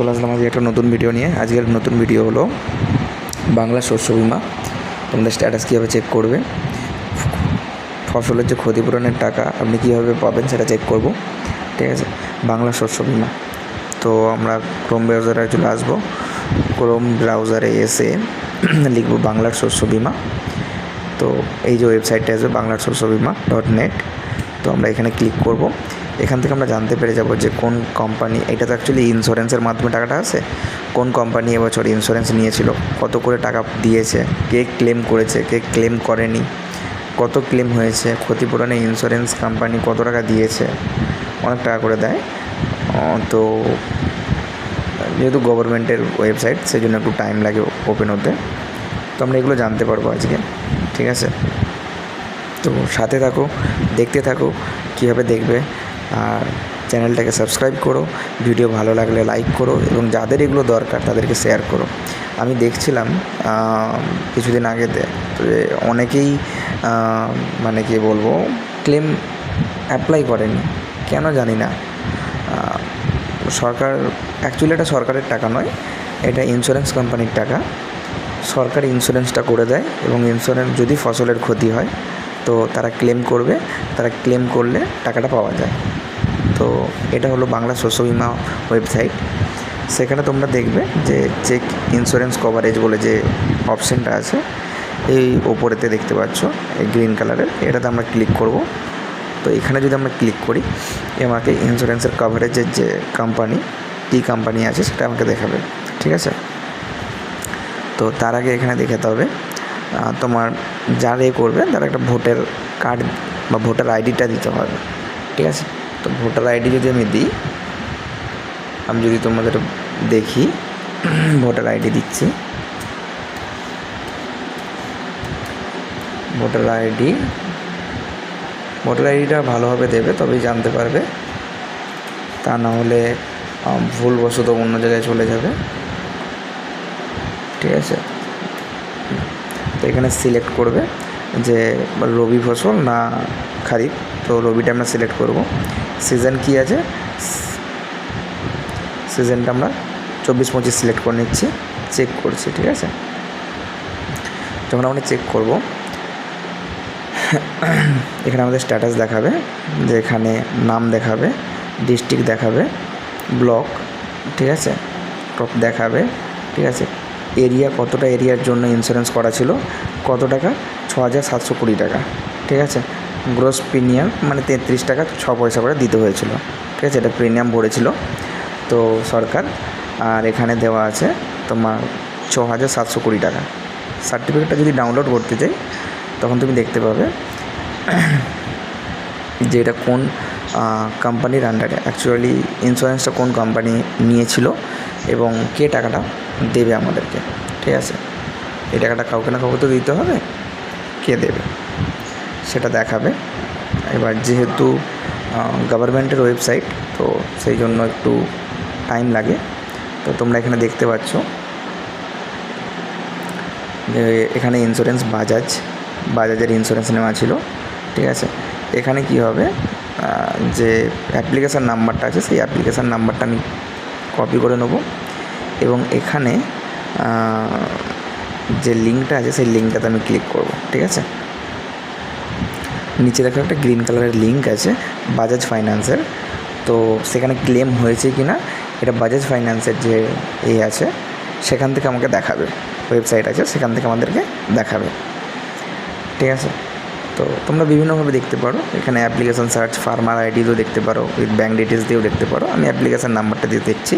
চলে আসলাম আজকে একটা নতুন ভিডিও নিয়ে। আজকের নতুন ভিডিও হলো বাংলা শস্য বিমা। তোমাদের স্ট্যাটাস কীভাবে চেক করবে? ফসলের যে ক্ষতিপূরণের টাকা আপনি কীভাবে পাবেন সেটা চেক করব। ঠিক আছে? বাংলা শস্য বিমা। তো আমরা ক্রোম ব্রাউজারে চলে আসব। ক্রোম ব্রাউজারে এসে লিখব বাংলার শস্য বিমা। তো এই যে ওয়েবসাইটটা আসবে বাংলার শস্য বিমা ডট নেট তো আমরা এখানে ক্লিক করব। এখান থেকে আমরা জানতে পেরে যাব যে কোন কোম্পানি এটা তো অ্যাকচুয়ালি ইন্স্যুরেন্সের মাধ্যমে টাকাটা আসে? কোন কোম্পানি এবছর ইন্স্যুরেন্স নিয়েছিল? কত করে টাকা দিয়েছে? কে ক্লেম করেছে? কে ক্লেম করেনি? কত ক্লেম হয়েছে? ক্ষতিপূরণে ইন্স্যুরেন্স কোম্পানি কত টাকা দিয়েছে? অনেক টাকা করে দেয়। তো যেহেতু গভর্নমেন্টের ওয়েবসাইট সেই জন্য একটু টাইম লাগে ওপেন হতে। তো আমরা এগুলো জানতে পারব আজকে, ঠিক আছে? তো সাথে থাকো, দেখতে থাকো, কীভাবে দেখবে? আর চ্যানেলটাকে সাবস্ক্রাইব করো, ভিডিও ভালো লাগলে লাইক করো এবং যাদের এগুলো দরকার তাদেরকে শেয়ার করো। আমি দেখছিলাম কিছুদিন আগেতে অনেকেই মানে কি বলব ক্লেম অ্যাপ্লাই করেনি। কেন জানি না। সরকার অ্যাকচুয়ালি এটা সরকারের টাকা নয়, এটা ইন্স্যুরেন্স কোম্পানির টাকা। সরকার ইন্স্যুরেন্সটা করে দেয় এবং ইন্স্যুরেন্স যদি ফসলের ক্ষতি হয় তো তারা ক্লেম করবে, তারা ক্লেম করলে টাকাটা পাওয়া যায়। তো এটা হলো বাংলা শস্য বিমা ওয়েবসাইট সেখানে তোমরা দেখবে যে চেক ইন্স্যুরেন্স কভারেজ বলে যে অপশানটা আছে, এই ওপরেতে দেখতে পাচ্ছ, এই গ্রিন কালারের এটাতে আমরা ক্লিক করব। তো এখানে যদি আমরা ক্লিক করি আমাকে ইন্স্যুরেন্সের কভারেজের যে কোম্পানি কী কোম্পানি আছে সেটা আমাকে দেখাবে। ঠিক আছে? তো তার আগে এখানে দেখাতে হবে তোমার যার এ করবে তার একটা ভোটার কার্ড বা ভোটার আইডিটা দিতে হবে, ঠিক আছে? তো ভোটার আইডি যদি আমি দিই, আমি যদি তোমাদের দেখি, ভোটার আইডি দিচ্ছি। ভোটার আইডি ভোটার আইডিটা ভালোভাবে দেবে, তবেই জানতে পারবে। তা না হলে ভুলবশত অন্য জায়গায় চলে যাবে। ঠিক আছে? তো এখানে সিলেক্ট করবে যে রবি ফসল না খারিফ, তো রবিটা আমরা সিলেক্ট করব। সিজন কি আছে? সিজনটা আমরা চব্বিশ পঁচিশ সিলেক্ট করে নিচ্ছি চেক করছি, ঠিক আছে? যখন আমরা চেক করব, এখানে আমাদের স্ট্যাটাস দেখাবে, যে এখানে নাম দেখাবে ডিস্ট্রিক্ট দেখাবে ব্লক ঠিক আছে? টপ দেখাবে, ঠিক আছে? এরিয়া, কতটা এরিয়ার জন্য ইন্স্যুরেন্স করা ছিল? কত টাকা? ছ হাজার সাতশো কুড়ি টাকা। ঠিক আছে? গ্রোস প্রিমিয়াম মানে তেত্রিশ টাকা ছ পয়সা করে দিতে হয়েছিল। ঠিক আছে? এটা প্রিমিয়াম ভরেছিল তো সরকার। আর এখানে দেওয়া আছে তোমার ছ হাজার সাতশো কুড়ি টাকা। সার্টিফিকেটটা যদি ডাউনলোড করতে চাই, তখন তুমি দেখতে পাবে যে এটা কোন কোম্পানির আন্ডারে অ্যাকচুয়ালি ইন্স্যুরেন্সটা কোন কোম্পানি নিয়েছিল এবং কে টাকাটা দেবে আমাদেরকে, ঠিক আছে? এই টাকাটা কাউকে না কাউকে তো দিতে হবে, কে দেবে? সেটা দেখাবে। এবার যেহেতু গভর্নমেন্টের ওয়েবসাইট তো সেই জন্য একটু টাইম লাগে। তো তোমরা এখানে দেখতে পাচ্ছ যে এখানে ইন্স্যুরেন্স বাজাজ, বাজাজের ইন্স্যুরেন্স নেওয়া ছিল, ঠিক আছে? এখানে কি হবে যে অ্যাপ্লিকেশান নাম্বারটা আছে, সেই অ্যাপ্লিকেশান নাম্বারটা আমি কপি করে নেব। এবং এখানে যে লিঙ্কটা আছে, সেই লিঙ্কটাতে আমি ক্লিক করব, ঠিক আছে? নিচে দেখো একটা গ্রিন কালারের লিঙ্ক আছে, বাজাজ ফাইন্যান্সের। তো সেখানে ক্লেম হয়েছে কি না এটা বাজাজ ফাইন্যান্সের যে এ আছে, সেখান থেকে আমাকে দেখাবে। ওয়েবসাইট আছে, সেখান থেকে আমাদেরকে দেখাবে। ঠিক আছে? তো তোমরা বিভিন্নভাবে দেখতে পারো, এখানে অ্যাপ্লিকেশান সার্চ, ফার্মার আইডি দিয়েও দেখতে পারো, উইথ ব্যাঙ্ক ডিটেলস দিয়েও দেখতে পারো। আমি অ্যাপ্লিকেশান নাম্বারটা দিয়ে দেখছি।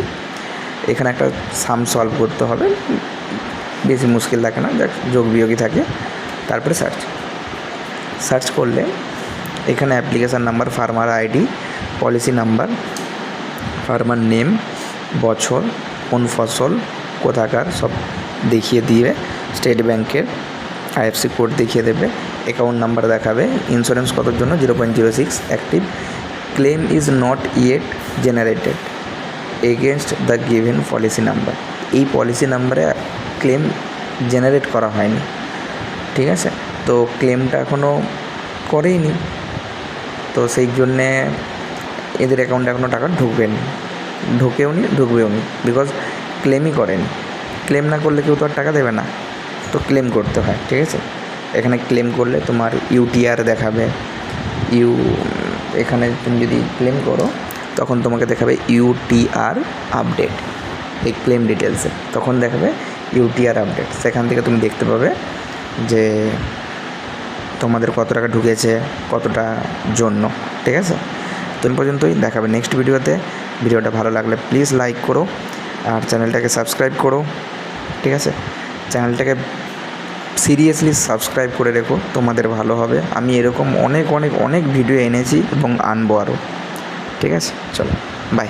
এখানে একটা সাম সলভ করতে হবে। বেশি মুশকিল থাকে না, দেখ, যোগ বিয়োগই থাকে। তারপরে সার্চ সার্চ করলে এখানে application number farmer ID policy number farmer name বছর, কোন ফসল, কোথাকার, সব দেখিয়ে দিয়ে স্টেট ব্যাংকের আইএফসি কোড দেখিয়ে দেবে। অ্যাকাউন্ট নাম্বার দেখাবে। ইন্স্যুরেন্স কতর জন্য? Zero point zero six active claim is not yet generated against the given policy number এই পলিসি নাম্বারে ক্লেম জেনারেট করা হয়নি। ঠিক আছে? তো ক্লেমটা এখনও করেইনি। তো সেই জন্যে এদের অ্যাকাউন্টে এখনও টাকা ঢুকবেনি। ঢোকেও নি, ঢুকবেও নি। বিকজ ক্লেমই করেনি। ক্লেম না করলে কেউ তো আর টাকা দেবে না। তো ক্লেম করতে হয়, ঠিক আছে? এখানে ক্লেম করলে তোমার ইউটিআর দেখাবে। ইউ এখানে তুমি যদি ক্লেম করো তখন তোমাকে দেখাবে ইউটিআর আপডেট, এই ক্লেম ডিটেলসে তখন দেখাবে ইউটিআর আপডেট। সেখান থেকে তুমি দেখতে পাবে যে তোমাদের কত টাকা ঢুকেছে, কতটা জন্য, ঠিক আছে? তুমি পর্যন্তই দেখাবে নেক্সট ভিডিওতে। ভিডিওটা ভালো লাগলে প্লিজ লাইক করো আর চ্যানেলটাকে সাবস্ক্রাইব করো, ঠিক আছে? চ্যানেলটাকে সিরিয়াসলি সাবস্ক্রাইব করে রেখো, তোমাদের ভালো হবে। আমি এরকম অনেক অনেক অনেক ভিডিও এনেছি এবং আনব আরও ঠিক আছে চলো বাই